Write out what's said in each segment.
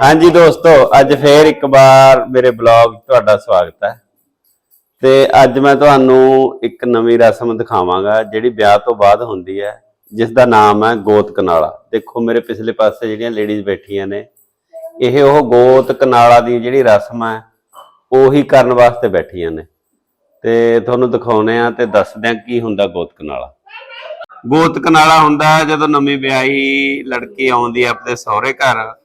ਹਾਂਜੀ ਦੋਸਤੋ, ਅੱਜ ਫੇਰ ਇੱਕ ਵਾਰ ਮੇਰੇ ਬਲੌਗ ਤੁਹਾਡਾ ਸਵਾਗਤ ਹੈ। ਤੇ ਅੱਜ ਮੈਂ ਤੁਹਾਨੂੰ ਇੱਕ ਨਵੀਂ ਰਸਮ ਦਿਖਾਵਾਂਗਾ, ਜਿਹੜੀ ਵਿਆਹ ਤੋਂ ਬਾਅਦ ਹੁੰਦੀ ਹੈ ਜਿਸ ਦਾ ਨਾਮ ਹੈ ਗੋਤ ਕਨਾਲਾ। ਦੇਖੋ, ਮੇਰੇ ਪਿਛਲੇ ਪਾਸੇ ਜਿਹੜੀਆਂ ਲੇਡੀਜ਼ ਬੈਠੀਆਂ ਨੇ, ਇਹ ਉਹ ਗੋਤ ਕਨਾਲਾ ਦੀ ਜਿਹੜੀ ਰਸਮ ਹੈ, ਉਹੀ ਕਰਨ ਵਾਸਤੇ ਬੈਠੀਆਂ ਨੇ। ਤੇ ਤੁਹਾਨੂੰ ਦਿਖਾਉਨੇ ਆ ਤੇ ਦੱਸਦੇ ਆ ਕੀ ਹੁੰਦਾ ਗੋਤ ਕਨਾਲਾ। ਗੋਤ ਕਨਾਲਾ ਹੁੰਦਾ ਜਦੋਂ ਨਵੀਂ ਵਿਆਹੀ ਲੜਕੀ ਆਉਂਦੀ ਹੈ ਆਪਣੇ ਸਹੁਰੇ ਘਰ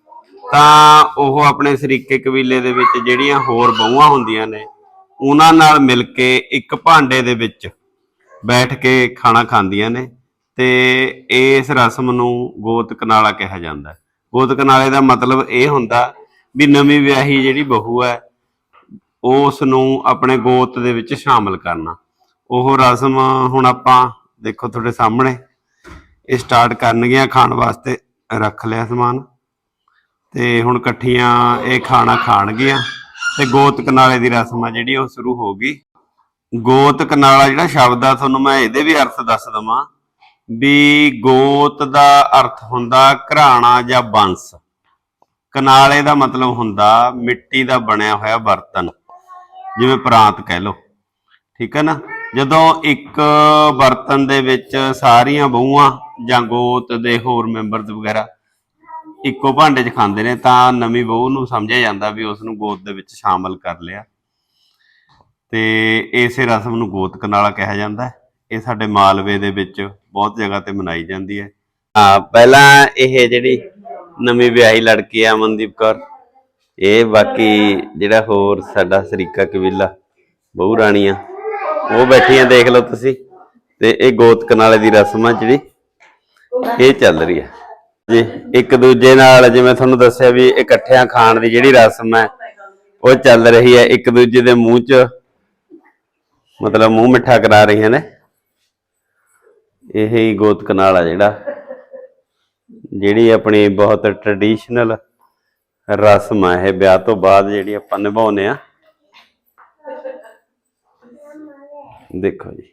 ਤਾਂ ਉਹ ਆਪਣੇ ਸਰੀਕੇ ਕਬੀਲੇ ਦੇ ਵਿੱਚ ਜਿਹੜੀਆਂ ਹੋਰ ਬਹੂਆਂ ਹੁੰਦੀਆਂ ਨੇ, ਉਹਨਾਂ ਨਾਲ ਮਿਲ ਕੇ ਇੱਕ ਭਾਂਡੇ ਦੇ ਵਿੱਚ ਬੈਠ ਕੇ ਖਾਣਾ ਖਾਂਦੀਆਂ ਨੇ ਤੇ ਇਸ ਰਸਮ ਨੂੰ ਗੋਤ ਕਨਾਲਾ ਕਿਹਾ ਜਾਂਦਾ ਹੈ। ਗੋਤ ਕਨਾਲੇ ਦਾ ਮਤਲਬ ਇਹ ਹੁੰਦਾ ਵੀ ਨਵੀਂ ਵਿਆਹੀ ਜਿਹੜੀ ਬਹੂ ਹੈ, ਉਸ ਨੂੰ ਆਪਣੇ ਗੋਤ ਦੇ ਵਿੱਚ ਸ਼ਾਮਲ ਕਰਨਾ। ਉਹ ਰਸਮ ਹੁਣ ਆਪਾਂ ਦੇਖੋ ਤੁਹਾਡੇ ਸਾਹਮਣੇ, ਇਹ ਸਟਾਰਟ ਕਰਨਗੀਆਂ ਖਾਣ ਵਾਸਤੇ, ਰੱਖ ਲਿਆ ਸਮਾਨ। ਤੇ ਹੁਣ ਇਕੱਠੀਆਂ ਇਹ ਖਾਣਾ ਖਾਣਗੀਆਂ ਤੇ ਗੋਤ ਕਨਾਲੇ ਦੀ ਰਸਮ ਆ ਜਿਹੜੀ ਉਹ ਸ਼ੁਰੂ ਹੋ ਗਈ। ਗੋਤ ਕਨਾਲਾ ਜਿਹੜਾ ਸ਼ਬਦ ਆ, ਤੁਹਾਨੂੰ ਮੈਂ ਇਹਦੇ ਵੀ ਅਰਥ ਦੱਸ ਦਵਾਂ ਵੀ ਗੋਤ ਦਾ ਅਰਥ ਹੁੰਦਾ ਘਰਾਣਾ ਜਾਂ ਬੰਸ। ਕਨਾਲੇ ਦਾ ਮਤਲਬ ਹੁੰਦਾ ਮਿੱਟੀ ਦਾ ਬਣਿਆ ਹੋਇਆ ਬਰਤਨ, ਜਿਵੇਂ ਪ੍ਰਾਂਤ ਕਹਿ ਲਓ। ਠੀਕ ਹੈ ਨਾ? ਜਦੋਂ ਇੱਕ ਬਰਤਨ ਦੇ ਵਿੱਚ ਸਾਰੀਆਂ ਬਹੂਆਂ ਜਾਂ ਗੋਤ ਦੇ ਹੋਰ ਮੈਂਬਰਸ ਵਗੈਰਾ ਇੱਕੋ ਭਾਂਡੇ 'ਚ ਖਾਂਦੇ ਨੇ, ਤਾਂ ਨਵੀਂ ਬਹੂ ਨੂੰ ਸਮਝਿਆ ਜਾਂਦਾ ਵੀ ਉਸ ਨੂੰ ਗੋਤ ਦੇ ਵਿੱਚ ਸ਼ਾਮਲ ਕਰ ਲਿਆ। ਤੇ ਇਸੇ ਰਸਮ ਨੂੰ ਗੋਤ ਕਨਾਲਾ ਕਿਹਾ ਜਾਂਦਾ ਹੈ। ਇਹ ਸਾਡੇ ਮਾਲਵੇ ਦੇ ਵਿੱਚ ਬਹੁਤ ਜਗ੍ਹਾ ਤੇ ਮਨਾਈ ਜਾਂਦੀ ਹੈ। ਹਾਂ, ਪਹਿਲਾਂ ਇਹ ਜਿਹੜੀ ਨਵੀਂ ਵਿਆਹੀ ਲੜਕੀ ਆ ਅਮਨਦੀਪ ਕੌਰ, ਇਹ ਬਾਕੀ ਜਿਹੜਾ ਹੋਰ ਸਾਡਾ ਸਰੀਕਾ ਕਬੀਲਾ, ਬਹੂ ਰਾਣੀਆਂ, ਉਹ ਬੈਠੀਆਂ ਦੇਖ ਲਓ ਤੁਸੀਂ, ਤੇ ਇਹ ਗੋਤ ਕਨਾਲੇ ਦੀ ਰਸਮ ਆ ਜਿਹੜੀ, ਇਹ ਚੱਲ ਰਹੀ ਹੈ। ਜੀ, ਇੱਕ ਦੂਜੇ ਨਾਲ ਜਿਵੇਂ ਤੁਹਾਨੂੰ ਦੱਸਿਆ ਵੀ ਇਕੱਠਿਆਂ ਖਾਣ ਦੀ ਜਿਹੜੀ ਰਸਮ ਹੈ, ਉਹ ਚੱਲ ਰਹੀ ਹੈ, ਇੱਕ ਦੂਜੇ ਦੇ ਮੂੰਹ 'ਚ ਮਤਲਬ ਮੂੰਹ ਮਿੱਠਾ ਕਰਾ ਰਹੀਆਂ ਨੇ। ਇਹ ਹੀ ਗੋਤ ਕਨਾਲ ਆ ਜਿਹੜਾ, ਜਿਹੜੀ ਆਪਣੀ ਬਹੁਤ ਟ੍ਰੈਡੀਸ਼ਨਲ ਰਸਮ ਹੈ ਇਹ, ਵਿਆਹ ਤੋਂ ਬਾਅਦ ਜਿਹੜੀ ਆਪਾਂ ਨਿਭਾਉਂਦੇ ਆ ਦੇਖੋ ਜੀ।